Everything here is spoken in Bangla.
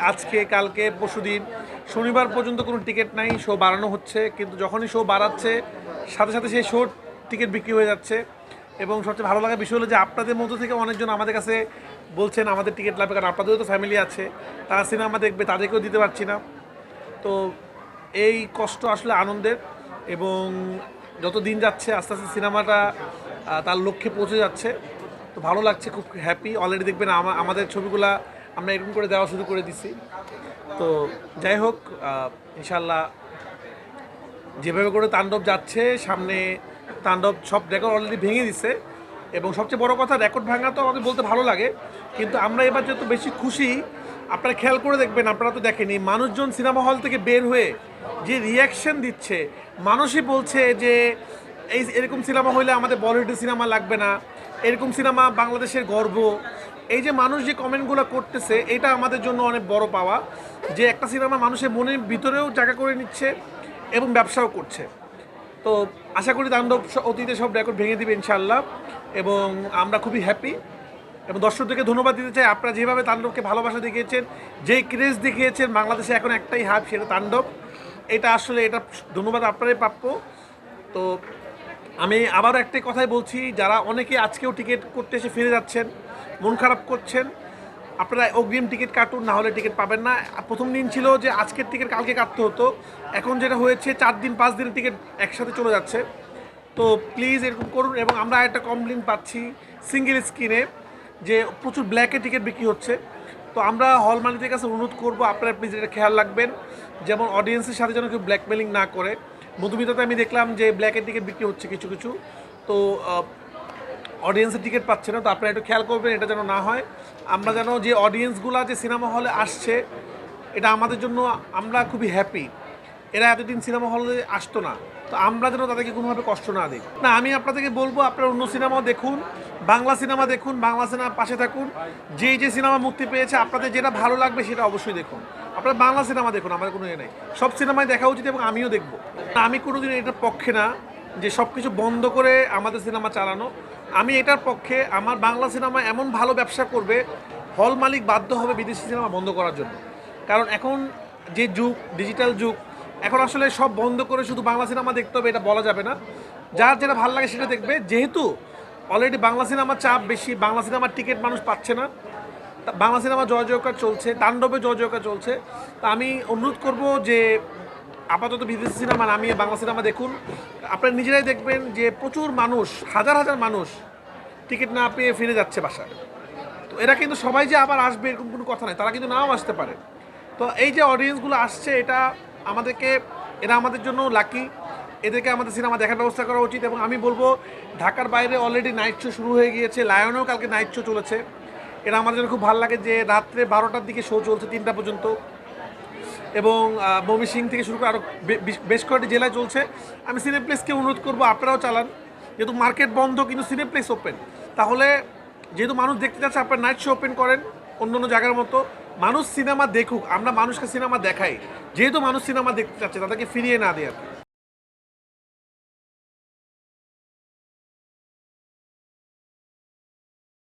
আজকে, কালকে পরশুদিন শনিবার পর্যন্ত কোনো টিকিট নাই, শো বাড়ানো হচ্ছে, কিন্তু যখনই শো বাড়াচ্ছে, সাথে সাথে সেই শোর টিকিট বিক্রি হয়ে যাচ্ছে। এবং সবচেয়ে ভালো লাগার বিষয় হলো যে আপনাদের মধ্যে থেকে অনেকজন আমাদের কাছে বলছেন আমাদের টিকিট লাগবে, কারণ আপনাদেরও তো ফ্যামিলি আছে। তারা সিনেমা দেখবে, তাদেরকেও দিতে পারছি না। তো এই কষ্ট আসলে আনন্দের, এবং যত দিন যাচ্ছে, আস্তে আস্তে সিনেমাটা তার লক্ষ্যে পৌঁছে যাচ্ছে। তো ভালো লাগছে, খুব হ্যাপি অলরেডি দেখবেন আমা- আমাদের ছবিগুলা আমরা এরকম করে দেওয়া শুরু করে দিছি। তো যাই হোক ইনশাল্লাহ যেভাবে করে তাণ্ডব যাচ্ছে, সামনে তাণ্ডব সব রেকর্ড অলরেডি ভেঙে দিছে। এবং সবচেয়ে বড় কথা রেকর্ড ভাঙা তো আমাদের বলতে ভালো লাগে। কিন্তু আমরা এবার যেহেতু বেশি খুশি, আপনারা খেয়াল করে দেখবেন, আপনারা তো দেখেনি মানুষজন সিনেমা হল থেকে বের হয়ে যে রিয়াকশন দিচ্ছে, মানুষই বলছে যে এই এরকম সিনেমা হইলে আমাদের বলিউডের সিনেমা লাগবে না, এরকম সিনেমা বাংলাদেশের গর্ব এই যে মানুষ যে কমেন্টগুলো করতেছে, এটা আমাদের জন্য অনেক বড় পাওয়া যে একটা সিনেমা মানুষের মনের ভিতরেও জায়গা করে নিচ্ছে এবং ব্যবসাও করছে। তো আশা করি তাণ্ডব অতীতে সব রেকর্ড ভেঙে দিবে ইনশাল্লাহ এবং আমরা খুবই হ্যাপি এবং দর্শকদেরকে ধন্যবাদ দিতে চাই। আপনারা যেভাবে তাণ্ডবকে ভালোবাসা দেখিয়েছেন, যেই ক্রেজ দেখিয়েছেন, বাংলাদেশে এখন একটাই হাব সেটা তাণ্ডব। এটা আসলে এটা ধন্যবাদ আপনারাই প্রাপ্য। তো আমি আবার একটাই কথাই বলছি, যারা অনেকে আজকেও টিকিট করতে এসে ফিরে যাচ্ছেন, মন খারাপ করছেন, আপনারা অগ্রিম টিকিট কাটুন, না হলে টিকিট পাবেন না। প্রথম দিন ছিল যে আজকের টিকিট কালকে কাটতে হতো, এখন যেটা হয়েছে, চার দিন, পাঁচ দিনের টিকিট একসাথে চলে যাচ্ছে। তো প্লিজ এরকম করুন এবং আমরা একটা কমপ্লেন পাচ্ছি সিঙ্গেল স্ক্রিনে যে প্রচুর ব্ল্যাকে টিকিট বিক্রি হচ্ছে। তো আমরা হল মালিকদের কাছে অনুরোধ করব, আপনারা প্লিজ এটা খেয়াল রাখবেন। যেমন অডিয়েন্সের সাথে যেন কেউ ব্ল্যাকমেলিং না করে। মধুমিতাতে আমি দেখলাম যে ব্ল্যাকের টিকিট বিক্রি হচ্ছে কিছু কিছু। তো অডিয়েন্সের টিকিট পাচ্ছে না, তো আপনারা একটু খেয়াল করবেন, এটা যেন না হয়। আমরা যেন যে অডিয়েন্সগুলো যে সিনেমা হলে আসছে, এটা আমাদের জন্য আমরা খুবই হ্যাপি এরা এতদিন সিনেমা হলে আসতো না, তো আমরা যেন তাদেরকে কোনোভাবে কষ্ট না দিই। না, আমি আপনাদেরকে বলব, আপনারা অন্য সিনেমাও দেখুন, বাংলা সিনেমা দেখুন, বাংলা সিনেমার পাশে থাকুন। যেই যে সিনেমা মুক্তি পেয়েছে, আপনাদের যেটা ভালো লাগবে সেটা অবশ্যই দেখুন। আপনারা বাংলা সিনেমা দেখুন আমাদের কোনো ইয়ে নেই। সব সিনেমায় দেখা উচিত এবং আমিও দেখব। আমি কোনোদিন এটার পক্ষে না যে সব কিছু বন্ধ করে আমাদের সিনেমা চালানো। আমি এটার পক্ষে আমার বাংলা সিনেমা এমন ভালো ব্যবসা করবে, হল মালিক বাধ্য হবে বিদেশি সিনেমা বন্ধ করার জন্য। কারণ এখন যে যুগ ডিজিটাল যুগ, এখন আসলে সব বন্ধ করে শুধু বাংলা সিনেমা দেখতে হবে, এটা বলা যাবে না। যার যেটা ভালো লাগে সেটা দেখবে। যেহেতু অলরেডি বাংলা সিনেমার চাপ বেশি, বাংলা সিনেমার টিকিট মানুষ পাচ্ছে না। বাংলা সিনেমা জয় জয়কার চলছে, তাণ্ডবে জয় জয়কার চলছে। তা আমি অনুরোধ করব যে আপাতত বিদেশি সিনেমা নামিয়ে বাংলা সিনেমা দেখুন। আপনারা নিজেরাই দেখবেন যে প্রচুর মানুষ, হাজার হাজার মানুষ টিকিট না পেয়ে ফিরে যাচ্ছে বাসায়। তো এরা কিন্তু সবাই যে আবার আসবে এরকম কোনো কথা নাই তারা কিন্তু নাও আসতে পারে। তো এই যে অডিয়েন্সগুলো আসছে, এটা আমাদেরকে, এরা আমাদের জন্য লাকি এদেরকে আমাদের সিনেমা দেখার ব্যবস্থা করা উচিত এবং আমি বলব, ঢাকার বাইরে অলরেডি নাইট শো শুরু হয়ে গিয়েছে, লায়নেও কালকে নাইট শো চলেছে। এটা আমাদের জন্য খুব ভালো লাগে যে রাত্রে বারোটার দিকে শো চলছে তিনটা পর্যন্ত। এবং সিং থেকে শুরু করে আরও বেশ কয়েকটি জেলায় চলছে। আমি সিনেপ্লেক্সকে অনুরোধ করব, আপনারাও চালান। যেহেতু মার্কেট বন্ধ, কিন্তু সিনেপ্লেক্স ওপেন তাহলে যেহেতু মানুষ দেখতে যাচ্ছে, আপনার নাইট শো ওপেন করেন অন্য অন্য জায়গার মতো। মানুষ সিনেমা দেখুক, আমরা মানুষকে সিনেমা দেখাই। যেহেতু মানুষ সিনেমা দেখতে চাচ্ছে, তাদেরকে ফিরিয়ে না দেওয়ার।